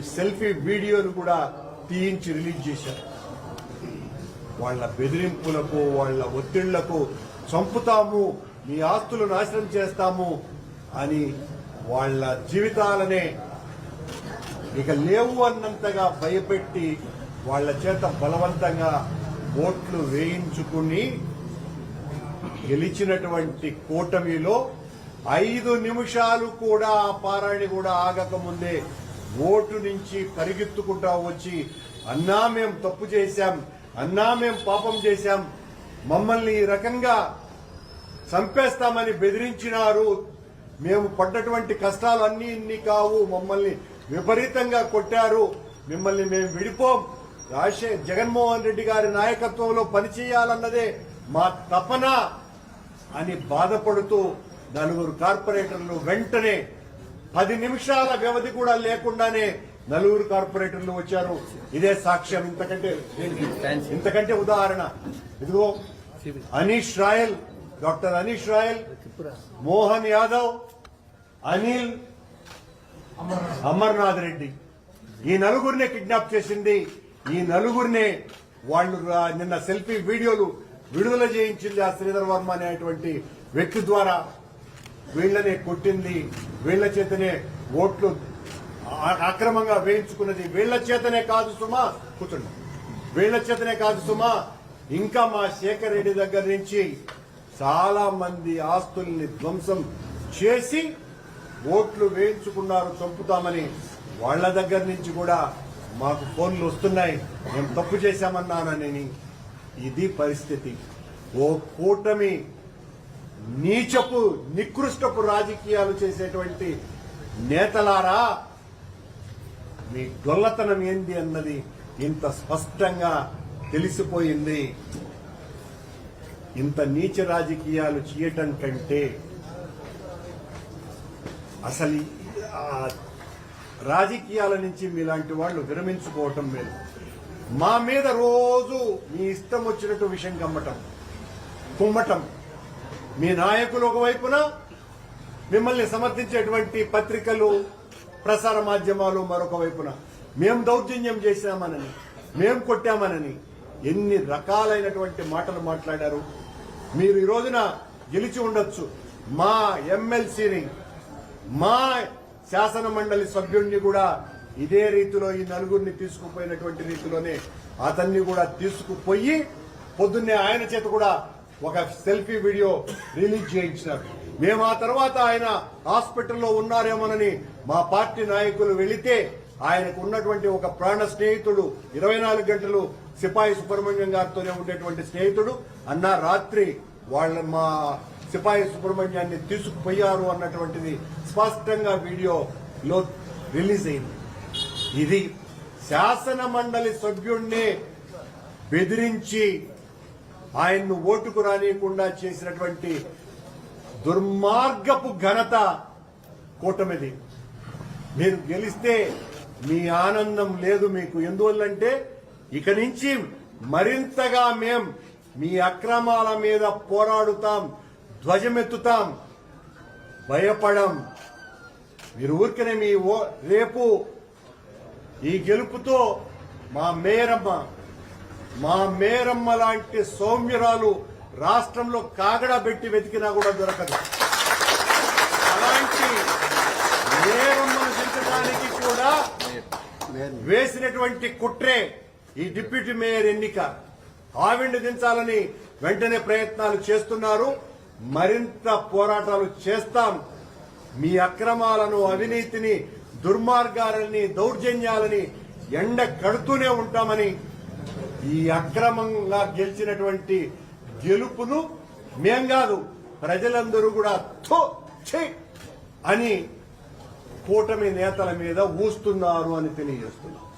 Selfie వీడియోలు కూడా తీయించి release చేశారు. వాళ్ళ బెదిరింపులకు వాళ్ళ ఒత్తిళ్ళకు చంపుతాము మీ ఆస్తులు నాశనం చేస్తాము అని వాళ్ళ జీవితాలనే ఇక లేవు అన్నంతగా భయపెట్టి వాళ్ళ చేత బలవంతంగా ఓట్లు వేయించుకుని గెలిచినటువంటి కూటమిలో ఐదు నిమిషాలు కూడా ఆ పారాయణ కూడా ఆగకముందే ఓటు నుంచి పరిగెత్తుకుంటా వచ్చి అన్నా మేం తప్పు చేశాం. అన్నా మేం పాపం చేశాం. మమ్మల్ని ఈ రకంగా చంపేస్తామని బెదిరించినారు. మేము పడ్డటువంటి కష్టాలు అన్ని ఇన్ని కావు. మమ్మల్ని విపరీతంగా కొట్టారు. మిమ్మల్ని మేము విడిపోం. రాజశేఖర్ జగన్మోహన్ రెడ్డి గారి నాయకత్వంలో పనిచేయాలన్నదే మా తపన అని బాధపడుతూ నలుగురు కార్పొరేటర్లు వెంటనే పది నిమిషాల వ్యవధి కూడా లేకుండానే నలుగురు కార్పొరేటర్లు వచ్చారు. ఇదే సాక్ష్యం. ఇంతకంటే ఇంతకంటే ఉదాహరణ. ఇదిగో Anish royal doctor Anish royal Mohan Yadav Anil Amarnath Reddy. ఈ నలుగురినే కిడ్నాప్ చేసింది. ఈ నలుగురినే వాళ్ళు నిన్న సెల్ఫీ వీడియోలు విడుదల చేయించింది ఆ శ్రీధర్ వర్మ అనేటువంటి వ్యక్తి ద్వారా. వీళ్ళనే కొట్టింది వీళ్ళ చేతనే ఓట్లు అక్రమంగా వేయించుకున్నది వీళ్ళ చేతనే కాదు సుమా. కూర్చోండి. వీళ్ళ చేతనే కాదు సుమా. ఇంకా మా శేఖర్ రెడ్డి దగ్గర నుంచి చాలా మంది ఆస్తుల్ని ధ్వంసం చేసి ఓట్లు వేయించుకున్నారు చంపుతామని వాళ్ళ దగ్గర నుంచి కూడా మాకు ఫోన్లు వస్తున్నాయి. మేము తప్పు చేశామన్నానని. ఇది పరిస్థితి. ఓ కూటమి నీచపు నికృష్టపు రాజకీయాలు చేసేటువంటి నేతలారా మీ గొల్లతనం ఏంది అన్నది ఇంత స్పష్టంగా తెలిసిపోయింది. ఇంత నీచ రాజకీయాలు చేయటం కంటే అసలు రాజకీయాల నుంచి మీలాంటి వాళ్ళు విరమించుకోవటం మేలు. మా మీద రోజు మీ ఇష్టం వచ్చినట్టు విషయం కమ్మటం కుమ్మటం మీ నాయకులు ఒకవైపున మిమ్మల్ని సమర్థించేటువంటి పత్రికలు ప్రసార మాధ్యమాలు మరొక వైపున. మేము దౌర్జన్యం చేశామనని మేము కొట్టామనని ఎన్ని రకాలైనటువంటి మాటలు మాట్లాడారు. మీరు ఈ రోజున గెలిచి ఉండొచ్చు. మా ఎమ్మెల్సీని మా శాసన మండలి సభ్యుడిని కూడా ఇదే రీతిలో ఈ నలుగురిని తీసుకుపోయినటువంటి రీతిలోనే అతన్ని కూడా తీసుకుపోయి పొద్దున్నే ఆయన చేత కూడా ఒక సెల్ఫీ వీడియో రిలీజ్ చేయించినారు. మేము ఆ తర్వాత ఆయన హాస్పిటల్లో ఉన్నారేమోనని మా పార్టీ నాయకులు వెళితే ఆయనకు ఉన్నటువంటి ఒక ప్రాణ స్నేహితుడు ఇరవై నాలుగు గంటలు సిపాయి సుబ్రహ్మణ్యం గారితోనే ఉండేటువంటి స్నేహితుడు. అన్న రాత్రి వాళ్ళ మా సిపాయి సుబ్రహ్మణ్యాన్ని తీసుకుపోయారు అన్నటువంటిది స్పష్టంగా వీడియోలో రిలీజ్ అయింది. ఇది శాసన మండలి సభ్యుణ్ణి బెదిరించి ఆయన్ను ఓటుకు రానియకుండా చేసినటువంటి దుర్మార్గపు ఘనత కూటమిది. మీరు గెలిస్తే మీ ఆనందం లేదు మీకు. ఎందువల్లంటే ఇక నుంచి మరింతగా మేం మీ అక్రమాల మీద పోరాడుతాం ధ్వజమెత్తుతాం భయపడం. మీరు ఊరికనే మీ ఓ రేపు ఈ గెలుపుతో మా మేరమ్మ మా మేరమ్మ లాంటి సౌమ్యురాలు రాష్ట్రంలో కాగడా పెట్టి వెతికినా కూడా దొరకదు. అలాంటి మేరమ్మను దించడానికి కూడా వేసినటువంటి కుట్రే ఈ డిప్యూటీ మేయర్ ఎన్నిక. ఆవిడ దించాలని వెంటనే ప్రయత్నాలు చేస్తున్నారు. మరింత పోరాటాలు చేస్తాం. మీ అక్రమాలను అవినీతిని దుర్మార్గాలని దౌర్జన్యాలని ఎండ కడుతూనే ఉంటామని ఈ అక్రమంగా గెలిచినటువంటి గెలుపును మేం కాదు ప్రజలందరూ కూడా థు, అని కూటమి నేతల మీద ఊస్తున్నారు అని తెలియజేస్తున్నాం.